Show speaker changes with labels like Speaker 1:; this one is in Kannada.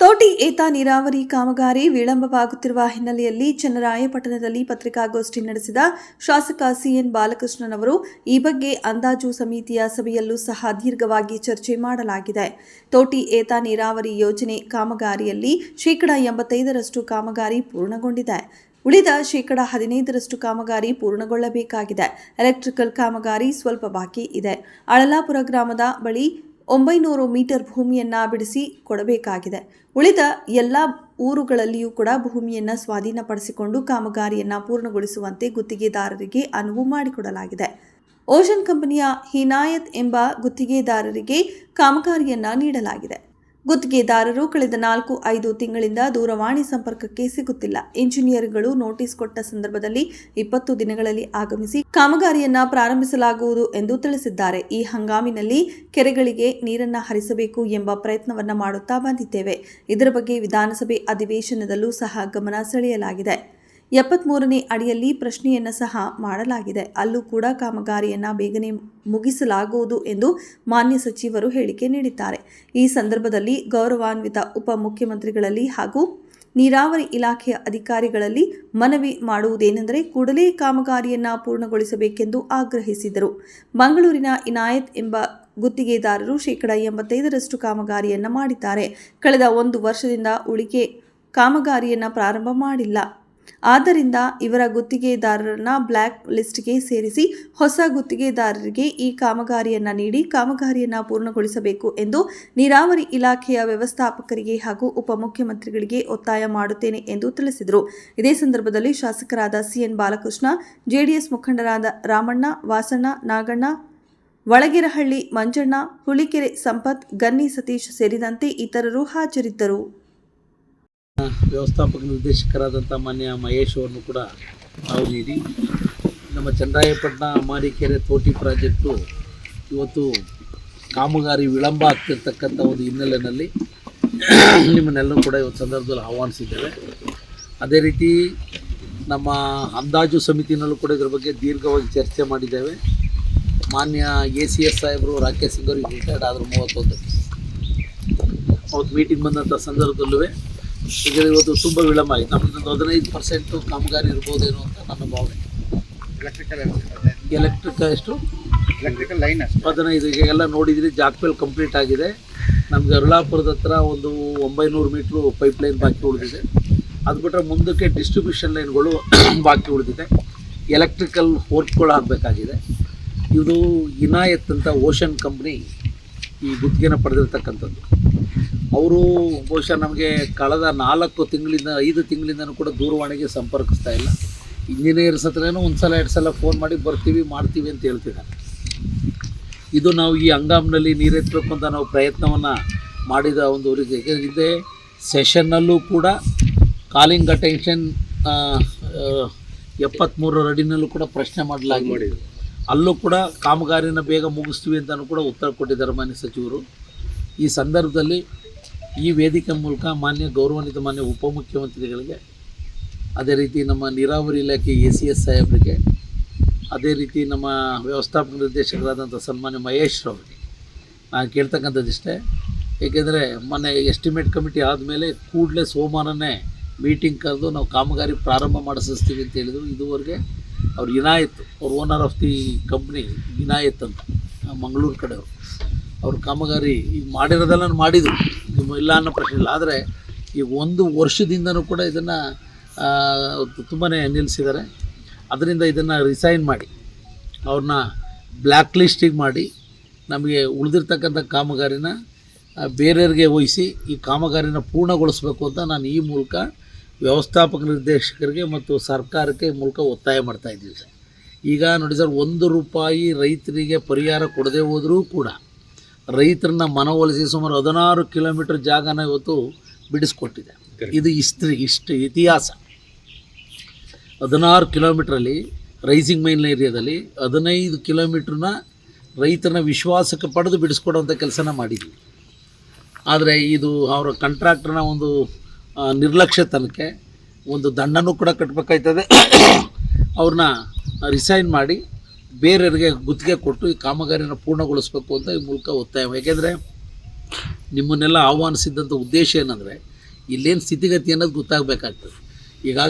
Speaker 1: ತೋಟಿ ಏತ ನೀರಾವರಿ ಕಾಮಗಾರಿ ವಿಳಂಬವಾಗುತ್ತಿರುವ ಹಿನ್ನೆಲೆಯಲ್ಲಿ ಚನ್ನರಾಯಪಟ್ಟಣದಲ್ಲಿ ಪತ್ರಿಕಾಗೋಷ್ಠಿ ನಡೆಸಿದ ಶಾಸಕ ಸಿಎನ್ ಬಾಲಕೃಷ್ಣನವರು ಈ ಬಗ್ಗೆ ಅಂದಾಜು ಸಮಿತಿಯ ಸಭೆಯಲ್ಲೂ ಸಹ ದೀರ್ಘವಾಗಿ ಚರ್ಚೆ ಮಾಡಲಾಗಿದೆ. ತೋಟಿ ಏತ ನೀರಾವರಿ ಯೋಜನೆ ಕಾಮಗಾರಿಯಲ್ಲಿ ಶೇಕಡಾ ಎಂಬತ್ತೈದರಷ್ಟು ಕಾಮಗಾರಿ ಪೂರ್ಣಗೊಂಡಿದೆ. ಉಳಿದ ಶೇಕಡಾ ಹದಿನೈದರಷ್ಟು ಕಾಮಗಾರಿ ಪೂರ್ಣಗೊಳ್ಳಬೇಕಾಗಿದೆ. ಎಲೆಕ್ಟ್ರಿಕಲ್ ಕಾಮಗಾರಿ ಸ್ವಲ್ಪ ಬಾಕಿ ಇದೆ. ಅಳಲಾಪುರ ಗ್ರಾಮದ ಬಳಿ ಒಂಬೈನೂರು ಮೀಟರ್ ಭೂಮಿಯನ್ನು ಬಿಡಿಸಿ ಕೊಡಬೇಕಾಗಿದೆ. ಉಳಿದ ಎಲ್ಲ ಊರುಗಳಲ್ಲಿಯೂ ಕೂಡ ಭೂಮಿಯನ್ನು ಸ್ವಾಧೀನಪಡಿಸಿಕೊಂಡು ಕಾಮಗಾರಿಯನ್ನು ಪೂರ್ಣಗೊಳಿಸುವಂತೆ ಗುತ್ತಿಗೆದಾರರಿಗೆ ಅನುವು ಮಾಡಿಕೊಡಲಾಗಿದೆ. ಓಷನ್ ಕಂಪನಿಯ ಹಿನಾಯತ್ ಎಂಬ ಗುತ್ತಿಗೆದಾರರಿಗೆ ಕಾಮಗಾರಿಯನ್ನು ನೀಡಲಾಗಿದೆ. ಗುತ್ತಿಗೆದಾರರು ಕಳೆದ ನಾಲ್ಕು ಐದು ತಿಂಗಳಿಂದ ದೂರವಾಣಿ ಸಂಪರ್ಕಕ್ಕೆ ಸಿಗುತ್ತಿಲ್ಲ. ಇಂಜಿನಿಯರ್ಗಳು ನೋಟಿಸ್ ಕೊಟ್ಟ ಸಂದರ್ಭದಲ್ಲಿ ಇಪ್ಪತ್ತು ದಿನಗಳಲ್ಲಿ ಆಗಮಿಸಿ ಕಾಮಗಾರಿಯನ್ನ ಪ್ರಾರಂಭಿಸಲಾಗುವುದು ಎಂದು ತಿಳಿಸಿದ್ದಾರೆ. ಈ ಹಂಗಾಮಿನಲ್ಲಿ ಕೆರೆಗಳಿಗೆ ನೀರನ್ನ ಹರಿಸಬೇಕು ಎಂಬ ಪ್ರಯತ್ನವನ್ನ ಮಾಡುತ್ತಾ ಬಂದಿದ್ದೇವೆ. ಇದರ ಬಗ್ಗೆ ವಿಧಾನಸಭೆ ಅಧಿವೇಶನದಲ್ಲೂ ಸಹ ಗಮನ ಸೆಳೆಯಲಾಗಿದೆ. ಎಪ್ಪತ್ಮೂರನೇ ಅಡಿಯಲ್ಲಿ ಪ್ರಶ್ನೆಯನ್ನು ಸಹ ಮಾಡಲಾಗಿದೆ. ಅಲ್ಲೂ ಕೂಡ ಕಾಮಗಾರಿಯನ್ನು ಬೇಗನೆ ಮುಗಿಸಲಾಗುವುದು ಎಂದು ಮಾನ್ಯ ಸಚಿವರು ಹೇಳಿಕೆ ನೀಡಿದ್ದಾರೆ. ಈ ಸಂದರ್ಭದಲ್ಲಿ ಗೌರವಾನ್ವಿತ ಉಪಮುಖ್ಯಮಂತ್ರಿಗಳಲ್ಲಿ ಹಾಗೂ ನೀರಾವರಿ ಇಲಾಖೆಯ ಅಧಿಕಾರಿಗಳಲ್ಲಿ ಮನವಿ ಮಾಡುವುದೇನೆಂದರೆ ಕೂಡಲೇ ಕಾಮಗಾರಿಯನ್ನು ಪೂರ್ಣಗೊಳಿಸಬೇಕೆಂದು ಆಗ್ರಹಿಸಿದರು. ಮಂಗಳೂರಿನ ಇನಾಯತ್ ಎಂಬ ಗುತ್ತಿಗೆದಾರರು ಶೇಕಡಾ ಎಂಬತ್ತೈದರಷ್ಟು ಕಾಮಗಾರಿಯನ್ನು ಮಾಡಿದ್ದಾರೆ. ಕಳೆದ ಒಂದು ವರ್ಷದಿಂದ ಉಳಿಕೆ ಕಾಮಗಾರಿಯನ್ನು ಪ್ರಾರಂಭ ಮಾಡಿಲ್ಲ. ಆದ್ದರಿಂದ ಇವರ ಗುತ್ತಿಗೆದಾರರನ್ನ ಬ್ಲ್ಯಾಕ್ ಲಿಸ್ಟ್ಗೆ ಸೇರಿಸಿ ಹೊಸ ಗುತ್ತಿಗೆದಾರರಿಗೆ ಈ ಕಾಮಗಾರಿಯನ್ನು ನೀಡಿ ಕಾಮಗಾರಿಯನ್ನು ಪೂರ್ಣಗೊಳಿಸಬೇಕು ಎಂದು ನೀರಾವರಿ ಇಲಾಖೆಯ ವ್ಯವಸ್ಥಾಪಕರಿಗೆ ಹಾಗೂ ಉಪಮುಖ್ಯಮಂತ್ರಿಗಳಿಗೆ ಒತ್ತಾಯ ಮಾಡುತ್ತೇನೆ ಎಂದು ತಿಳಿಸಿದರು. ಇದೇ ಸಂದರ್ಭದಲ್ಲಿ ಶಾಸಕರಾದ ಸಿಎನ್ ಬಾಲಕೃಷ್ಣ, ಜೆಡಿಎಸ್ ಮುಖಂಡರಾದ ರಾಮಣ್ಣ, ವಾಸಣ್ಣ, ನಾಗಣ್ಣ ಒಳಗೆರಹಳ್ಳಿ ಮಂಜಣ್ಣ, ಹುಲಿಕೆರೆ, ಸಂಪತ್, ಗನ್ನಿ ಸತೀಶ್ ಸೇರಿದಂತೆ ಇತರರು ಹಾಜರಿದ್ದರು.
Speaker 2: ವ್ಯವಸ್ಥಾಪಕ ನಿರ್ದೇಶಕರಾದಂಥ ಮಾನ್ಯ ಮಹೇಶ್ ಅವರನ್ನು ಕೂಡ ನಾವು ನೀಡಿ. ನಮ್ಮ ಚಂದ್ರಾಯಪಟ್ಟಣ ಅಮಾರಿಕೆರೆ ತೋಟಿ ಪ್ರಾಜೆಕ್ಟು ಇವತ್ತು ಕಾಮಗಾರಿ ವಿಳಂಬ ಆಗ್ತಿರ್ತಕ್ಕಂಥ ಒಂದು ಹಿನ್ನೆಲೆಯಲ್ಲಿ ನಿಮ್ಮನ್ನೆಲ್ಲರೂ ಕೂಡ ಇವತ್ತು ಸಂದರ್ಭದಲ್ಲಿ ಆಹ್ವಾನಿಸಿದ್ದೇವೆ. ಅದೇ ರೀತಿ ನಮ್ಮ ಅಂದಾಜು ಸಮಿತಿನಲ್ಲೂ ಕೂಡ ಇದ್ರ ಬಗ್ಗೆ ದೀರ್ಘವಾಗಿ ಚರ್ಚೆ ಮಾಡಿದ್ದೇವೆ. ಮಾನ್ಯ ಎ ಸಿ ಎಸ್ ಸಾಹೇಬರು, ರಾಕೇಶ್ ಸಿಂಗ್ ಅವರಿಗೆ ರಿಟೈರ್ಡ್ ಆದರು ಮೂವತ್ತೊಂದಕ್ಕೆ ಅವತ್ತು ಮೀಟಿಂಗ್ ಬಂದಂಥ ಸಂದರ್ಭದಲ್ಲೂ ಈಗ ಇವತ್ತು ತುಂಬ ವಿಳಂಬ ಆಗಿದೆ ಒಂದು ಹದಿನೈದು ಪರ್ಸೆಂಟು ಕಾಮಗಾರಿ ಇರ್ಬೋದೇನೋ ಅಂತ ನನ್ನ ಭಾವನೆ.
Speaker 3: ಎಲೆಕ್ಟ್ರಿಕಲ್
Speaker 2: ಎಲೆಕ್ಟ್ರಿಕ್ ಎಷ್ಟು?
Speaker 3: ಎಲೆಕ್ಟ್ರಿಕಲ್ ಲೈನ್
Speaker 2: ಹದಿನೈದು. ಈಗ ಎಲ್ಲ ನೋಡಿದ್ರಿ ಜಾಕ್ಪೇಲ್ ಕಂಪ್ಲೀಟ್ ಆಗಿದೆ. ನಮ್ಗೆ ಅರುಳಾಪುರದ ಹತ್ರ ಒಂದು ಒಂಬೈನೂರು ಮೀಟ್ರು ಪೈಪ್ ಲೈನ್ ಬಾಕಿ ಉಳಿದಿದೆ. ಅದು ಬಿಟ್ಟರೆ ಮುಂದಕ್ಕೆ ಡಿಸ್ಟ್ರಿಬ್ಯೂಷನ್ ಲೈನ್ಗಳು ಬಾಕಿ ಉಳಿದಿದೆ. ಎಲೆಕ್ಟ್ರಿಕಲ್ ವರ್ಕ್ಗಳು ಆಗಬೇಕಾಗಿದೆ ಇದು ಇನಾಯತ್ ಅಂತ ಓಷನ್ ಕಂಪ್ನಿ ಈ ಗುತ್ತಿಗೆನ ಪಡೆದಿರ್ತಕ್ಕಂಥದ್ದು. ಅವರು ಬಹುಶಃ ನಮಗೆ ಕಳೆದ ನಾಲ್ಕು ತಿಂಗಳಿಂದ, ಐದು ತಿಂಗಳಿಂದನೂ ಕೂಡ ದೂರವಾಣಿಗೆ ಸಂಪರ್ಕಿಸ್ತಾ ಇಲ್ಲ. ಇಂಜಿನಿಯರ್ಸ್ ಹತ್ರನೂ ಒಂದು ಸಲ ಎರಡು ಸಲ ಫೋನ್ ಮಾಡಿ ಬರ್ತೀವಿ, ಮಾಡ್ತೀವಿ ಅಂತ ಹೇಳ್ತಿದ್ದಾರೆ. ಇದು ನಾವು ಈ ಹಂಗಾಮ್ನಲ್ಲಿ ನೀರೆತ್ತಬೇಕು ಅಂತ ನಾವು ಪ್ರಯತ್ನವನ್ನು ಮಾಡಿದ ಒಂದು ಇದೆ ಹಿಂದೆ ಸೆಷನ್ನಲ್ಲೂ ಕೂಡ ಕಾಲಿಂಗ್ ಅಟೆನ್ಷನ್ ಎಪ್ಪತ್ತ್ಮೂರರ ಅಡಿನಲ್ಲೂ ಕೂಡ ಪ್ರಶ್ನೆ ಮಾಡಲಾಗಿ ಅಲ್ಲೂ ಕೂಡ ಕಾಮಗಾರಿನ ಬೇಗ ಮುಗಿಸ್ತೀವಿ ಅಂತಲೂ ಕೂಡ ಉತ್ತರ ಕೊಟ್ಟಿದ್ದಾರೆ ಮಾನ್ಯ ಸಚಿವರು. ಈ ಸಂದರ್ಭದಲ್ಲಿ ಈ ವೇದಿಕೆ ಮೂಲಕ ಮಾನ್ಯ ಗೌರವಾನ್ವಿತ ಮಾನ್ಯ ಉಪಮುಖ್ಯಮಂತ್ರಿಗಳಿಗೆ, ಅದೇ ರೀತಿ ನಮ್ಮ ನೀರಾವರಿ ಇಲಾಖೆ ಎ ಸಿ ಎಸ್ ಸಾಹೇಬರಿಗೆ, ಅದೇ ರೀತಿ ನಮ್ಮ ವ್ಯವಸ್ಥಾಪಕ ನಿರ್ದೇಶಕರಾದಂಥ ಸನ್ಮಾನ್ಯ ಮಹೇಶ್ ಅವರಿಗೆ ನಾನು ಕೇಳ್ತಕ್ಕಂಥದ್ದಿಷ್ಟೇ ಏಕೆಂದರೆ ಮೊನ್ನೆ ಎಸ್ಟಿಮೇಟ್ ಕಮಿಟಿ ಆದಮೇಲೆ ಕೂಡಲೇ ಸೋಮವಾರನೇ ಮೀಟಿಂಗ್ ಕರೆದು ನಾವು ಕಾಮಗಾರಿ ಪ್ರಾರಂಭ ಮಾಡಿಸ್ತೀವಿ ಅಂತ ಹೇಳಿದರು. ಇದುವರೆಗೆ ಅವ್ರು ಇನಾಯತ್ ಅವ್ರು owner of the company Inayat ಅಂತ, ಮಂಗಳೂರು ಕಡೆಯವರು. ಅವ್ರ ಕಾಮಗಾರಿ ಈಗ ಮಾಡಿರೋದೆಲ್ಲ ಮಾಡಿದರು ಇಲ್ಲ ಅನ್ನೋ ಪ್ರಶ್ನೆ ಇಲ್ಲ ಆದರೆ ಈಗ ಒಂದು ವರ್ಷದಿಂದನೂ ಕೂಡ ಇದನ್ನು ತುಂಬಾ ನಿಲ್ಲಿಸಿದ್ದಾರೆ ಅದರಿಂದ ಇದನ್ನು ರಿಸೈನ್ ಮಾಡಿ. ಅವ್ರನ್ನ ಬ್ಲ್ಯಾಕ್ ಲಿಸ್ಟಿಗೆ ಮಾಡಿ. ನಮಗೆ ಉಳಿದಿರ್ತಕ್ಕಂಥ ಕಾಮಗಾರಿನ ಬೇರೆಯವ್ರಿಗೆ ವಹಿಸಿ ಈ ಕಾಮಗಾರಿನ ಪೂರ್ಣಗೊಳಿಸಬೇಕು ಅಂತ ನಾನು ಈ ಮೂಲಕ ವ್ಯವಸ್ಥಾಪಕ ನಿರ್ದೇಶಕರಿಗೆ ಮತ್ತು ಸರ್ಕಾರಕ್ಕೆ ಈ ಮೂಲಕ ಒತ್ತಾಯ ಮಾಡ್ತಾ ಇದ್ದೀವಿ ಸರ್. ಈಗ ನೋಡಿ ಸರ್, ಒಂದು ರೂಪಾಯಿ ರೈತರಿಗೆ ಪರಿಹಾರ ಕೊಡದೇ ಹೋದರೂ ಕೂಡ ರೈತರನ್ನ ಮನವೊಲಿಸಿ ಸುಮಾರು ಹದಿನಾರು ಕಿಲೋಮೀಟರ್ ಜಾಗನ ಇವತ್ತು ಬಿಡಿಸ್ಕೊಟ್ಟಿದೆ. ಇದು ಇಸ್ತ್ರಿ ಇಷ್ಟು ಇತಿಹಾಸ. ಹದಿನಾರು ಕಿಲೋಮೀಟ್ರಲ್ಲಿ ರೈಸಿಂಗ್ ಮೈನ್ ಏರಿಯಾದಲ್ಲಿ ಹದಿನೈದು ಕಿಲೋಮೀಟ್ರನ್ನ ರೈತರನ್ನ ವಿಶ್ವಾಸಕ್ಕೆ ಪಡೆದು ಬಿಡಿಸ್ಕೊಡೋಂಥ ಕೆಲಸನ ಮಾಡಿದ್ವಿ. ಆದರೆ ಇದು ಅವರ ಕಂಟ್ರಾಕ್ಟ್ರನ್ನ ಒಂದು ನಿರ್ಲಕ್ಷ್ಯ ನಿರ್ಲಕ್ಷ್ಯತನಕ್ಕೆ ಒಂದು ದಂಡನೂ ಕೂಡ ಕಟ್ಟಬೇಕಾಯ್ತದೆ ಅವ್ರನ್ನ ರಿಸೈನ್ ಮಾಡಿ ಬೇರೆಯವರಿಗೆ ಗುತ್ತಿಗೆ ಕೊಟ್ಟು ಈ ಕಾಮಗಾರಿಯನ್ನು ಪೂರ್ಣಗೊಳಿಸಬೇಕು ಅಂತ ಈ ಮೂಲಕ ಒತ್ತಾಯ. ಯಾಕೆಂದರೆ ನಿಮ್ಮನ್ನೆಲ್ಲ ಆಹ್ವಾನಿಸಿದ್ದಂಥ ಉದ್ದೇಶ ಏನಂದರೆ ಇಲ್ಲೇನು ಸ್ಥಿತಿಗತಿ ಅನ್ನೋದು ಗೊತ್ತಾಗಬೇಕಾಗ್ತದೆ. ಈಗಾಗಲೇ